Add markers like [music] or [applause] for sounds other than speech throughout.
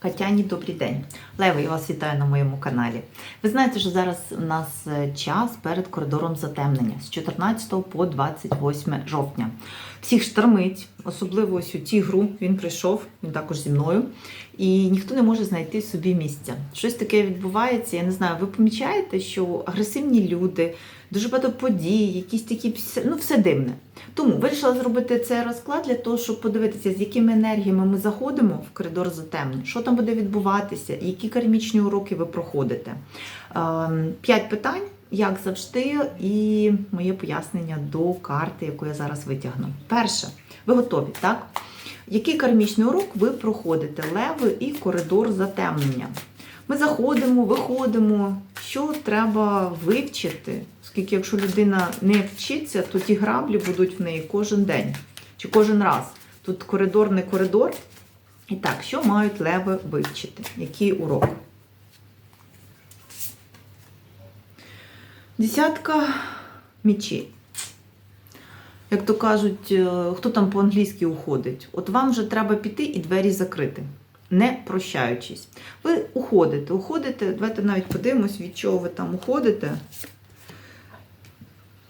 Катяні, добрий день. Лева, я вас вітаю на моєму каналі. Ви знаєте, що зараз у нас е, час перед коридором затемнення з 14 по 28 жовтня. Всіх штормить, особливо ось у тігру. Він прийшов, він також зі мною, і ніхто не може знайти собі місця. Щось таке відбувається. Я не знаю, ви помічаєте, що агресивні люди, дуже багато подій, якісь такі ну все дивне. Тому вирішила зробити цей розклад для того, щоб подивитися, з якими енергіями ми заходимо в коридор затемнень, що там буде відбуватися, які кармічні уроки ви проходите. Ем, П'ять питань, як завжди, і моє пояснення до карти, яку я зараз витягну. Перше, ви готові, так? Який кармічний урок ви проходите? Леви і коридор затемнення. Ми заходимо, виходимо. Що треба вивчити? Оскільки якщо людина не вчиться, то ті граблі будуть в неї кожен день чи кожен раз. Тут коридор не коридор. І так, що мають леви вивчити? Який урок? Десятка мічей. Як то кажуть, е, хто там по-англійськи уходить? От вам вже треба піти і двері закрити, не прощаючись. Ви уходите, уходите, давайте навіть подивимось, від чого ви там уходите.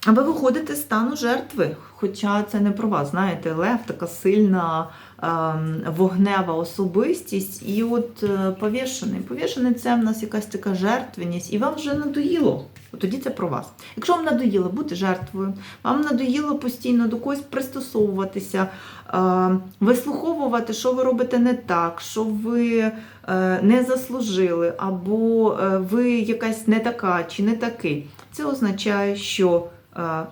А ви виходите з стану жертви. Хоча це не про вас, знаєте, Лев така сильна ем, вогнева особистість, і от е, повішений. Повішений це в нас якась така жертвеність, і вам вже надоїло. От тоді це про вас. Якщо вам надоїло бути жертвою, вам надоїло постійно до когось пристосовуватися, е, вислуховувати, що ви робите не так, що ви е, не заслужили, або е, ви якась не така чи не такий. Це означає, що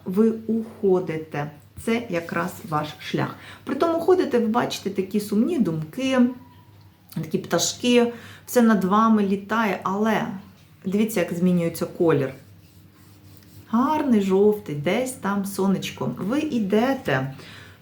ви уходите. Це якраз ваш шлях. При тому ходите, ви бачите такі сумні думки, такі пташки, все над вами літає, але дивіться, як змінюється колір. Гарний жовтий, десь там сонечко. Ви йдете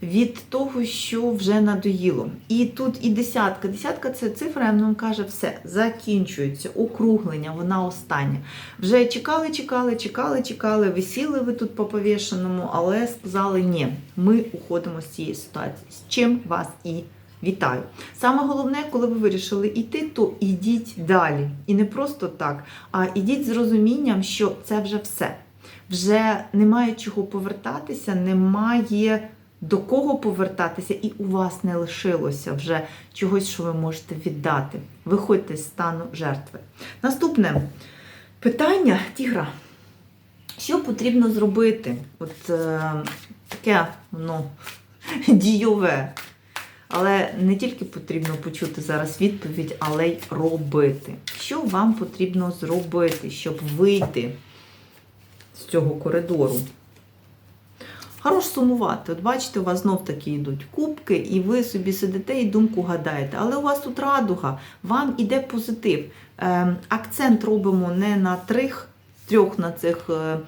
від того, що вже надоїло. І тут і десятка. Десятка це цифра, нам каже, все, закінчується, округлення, вона остання. Вже чекали, чекали, чекали, чекали, висіли ви тут по повішеному, але сказали ні, ми уходимо з цієї ситуації. З чим вас і вітаю. Саме головне, коли ви вирішили йти, то ідіть далі. І не просто так, а ідіть з розумінням, що це вже все. Вже немає чого повертатися, немає до кого повертатися, і у вас не лишилося вже чогось, що ви можете віддати. Виходьте з стану жертви. Наступне питання тігра. Що потрібно зробити? От е, таке ну, [laughs] дійове. Але не тільки потрібно почути зараз відповідь, але й робити. Що вам потрібно зробити, щоб вийти з цього коридору? Хорош сумувати. От бачите, у вас знов таки йдуть кубки, і ви собі сидите і думку гадаєте. Але у вас тут радуга, вам іде позитив. Ем, акцент робимо не на трьох, трьох на цих е,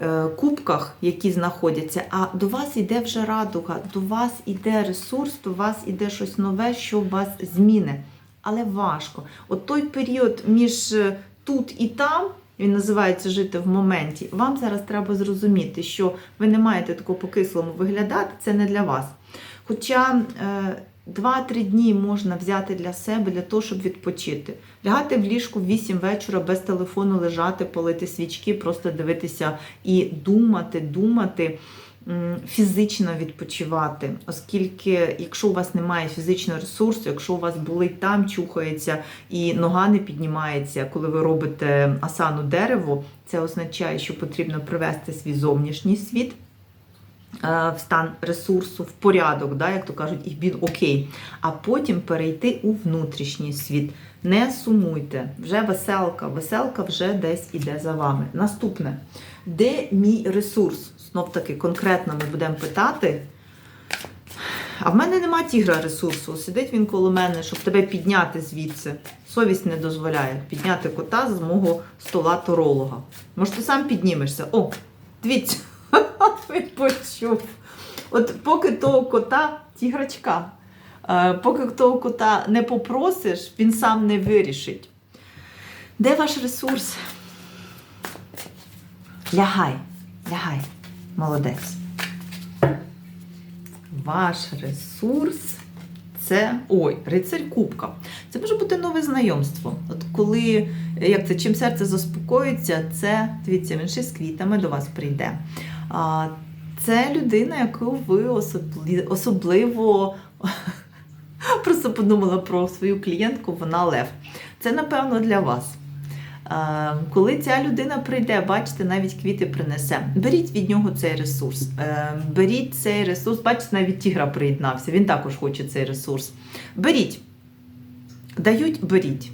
е, кубках, які знаходяться, а до вас іде вже радуга, до вас іде ресурс, до вас іде щось нове, що вас зміни. Але важко. От той період між е, тут і там. Він називається жити в моменті. Вам зараз треба зрозуміти, що ви не маєте такого по-кислому виглядати, це не для вас. Хоча е, 2-3 дні можна взяти для себе для того, щоб відпочити. Лягати в ліжку в 8 вечора без телефону, лежати, палити свічки, просто дивитися і думати, думати. Фізично відпочивати, оскільки, якщо у вас немає фізичного ресурсу, якщо у вас болить там, чухається і нога не піднімається, коли ви робите асану дерево, це означає, що потрібно привести свій зовнішній світ е, в стан ресурсу, в порядок, да, як то кажуть, і він окей. А потім перейти у внутрішній світ. Не сумуйте, вже веселка, веселка вже десь іде за вами. Наступне, де мій ресурс? Знов таки конкретно ми будемо питати. А в мене нема тігра ресурсу. Сидить він коло мене, щоб тебе підняти звідси. Совість не дозволяє підняти кота з мого стола торолога. Може, ти сам піднімешся? О, дивіться, [laughs] він почув. От поки того кота, тіграчка, е, поки того кота не попросиш, він сам не вирішить. Де ваш ресурс? Лягай, лягай, молодець. Ваш ресурс це. Ой, рицарь кубка. Це може бути нове знайомство. От коли як це, чим серце заспокоїться, це дивіться, він ще з квітами до вас прийде. А, Це людина, яку ви особливо [laughs] просто подумала про свою клієнтку, вона лев. Це напевно для вас. Коли ця людина прийде, бачите, навіть квіти принесе. Беріть від нього цей ресурс. Е, Беріть цей ресурс. Бачите, навіть тігра приєднався. Він також хоче цей ресурс. Беріть. Дають, беріть.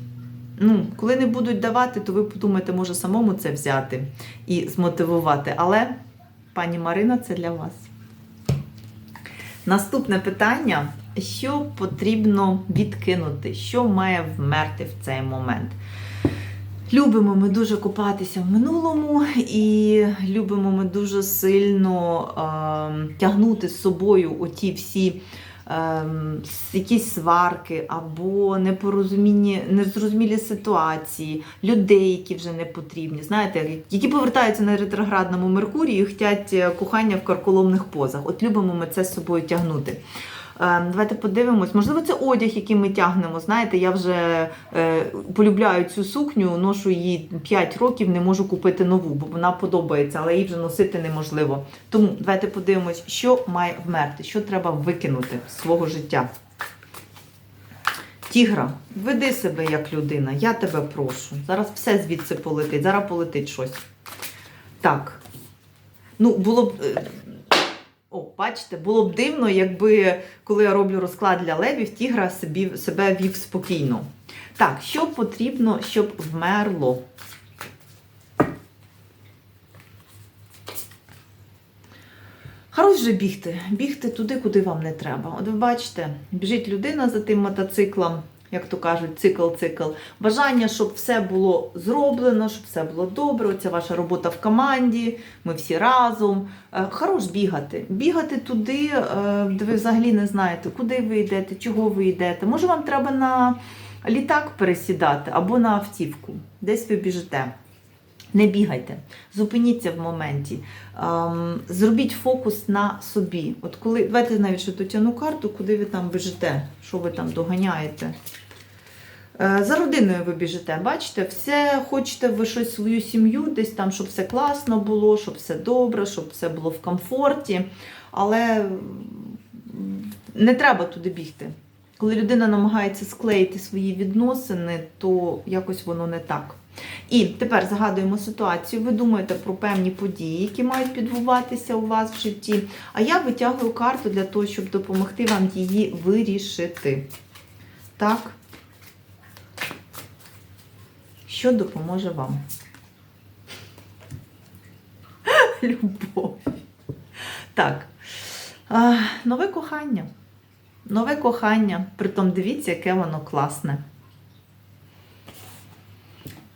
Ну, коли не будуть давати, то ви подумаєте, може самому це взяти і змотивувати. Але, пані Марина, це для вас. Наступне питання: що потрібно відкинути? Що має вмерти в цей момент? Любимо ми дуже купатися в минулому, і любимо ми дуже сильно е, тягнути з собою оті всі е, якісь сварки або непорозумінні, незрозумілі ситуації, людей, які вже не потрібні, знаєте, які повертаються на ретроградному Меркурію і хочуть кохання в карколомних позах. От любимо ми це з собою тягнути. Е, Давайте подивимось. Можливо, це одяг, який ми тягнемо. Знаєте, я вже е, полюбляю цю сукню, ношу її 5 років, не можу купити нову, бо вона подобається, але її вже носити неможливо. Тому давайте подивимось, що має вмерти, що треба викинути з свого життя. Тігра, веди себе як людина, я тебе прошу. Зараз все звідси полетить, зараз полетить щось. Так. Ну, було б. Бачите, було б дивно, якби коли я роблю розклад для левів, тігра собі, себе вів спокійно. Так, що потрібно, щоб вмерло? Хорош вже бігти. Бігти туди, куди вам не треба. От ви бачите, біжить людина за тим мотоциклом, як то кажуть, цикл-цикл. Бажання, щоб все було зроблено, щоб все було добре. Оця ваша робота в команді, ми всі разом. Е, Хорош бігати. Бігати туди, е, де ви взагалі не знаєте, куди ви йдете, чого ви йдете. Може, вам треба на літак пересідати або на автівку. Десь ви біжите. Не бігайте, зупиніться в моменті, ем, зробіть фокус на собі. От коли давайте навіть ще дотягну карту, куди ви там біжите, що ви там доганяєте. Е, За родиною ви біжите, бачите, все хочете ви щось свою сім'ю, десь там, щоб все класно було, щоб все добре, щоб все було в комфорті. Але не треба туди бігти. Коли людина намагається склеїти свої відносини, то якось воно не так. І тепер загадуємо ситуацію. Ви думаєте про певні події, які мають підбуватися у вас в житті. А я витягую карту для того, щоб допомогти вам її вирішити. Так. Що допоможе вам? [laughs] Любов. Так. Нове кохання. Нове кохання. Притом дивіться, яке воно класне.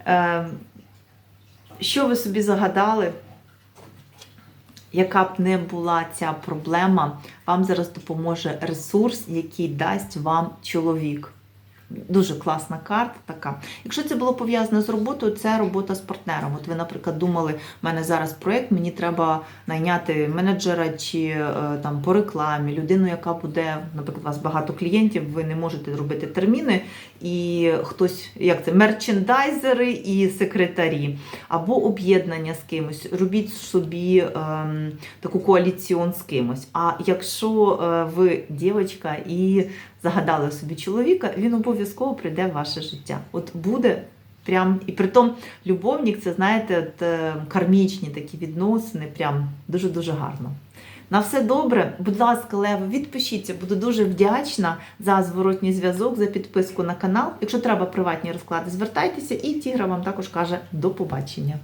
Е, що ви собі загадали? Яка б не була ця проблема, вам зараз допоможе ресурс, який дасть вам чоловік. Дуже класна карта така. Якщо це було пов'язано з роботою, це робота з партнером. От ви, наприклад, думали, в мене зараз проєкт, мені треба найняти менеджера чи е, там по рекламі, людину, яка буде, наприклад, у вас багато клієнтів, ви не можете робити терміни, і хтось, як це, мерчендайзери і секретарі, або об'єднання з кимось. Робіть собі ем, таку коаліціон з кимось. А якщо е, ви дівчинка і загадали собі чоловіка, він обов'язково прийде в ваше життя. От буде прям, і притом любовник, це знаєте, от, е, кармічні такі відносини, прям дуже-дуже гарно. На все добре, будь ласка, Лево, відпишіться, буду дуже вдячна за зворотній зв'язок, за підписку на канал. Якщо треба приватні розклади, звертайтеся, і Тігра вам також каже до побачення.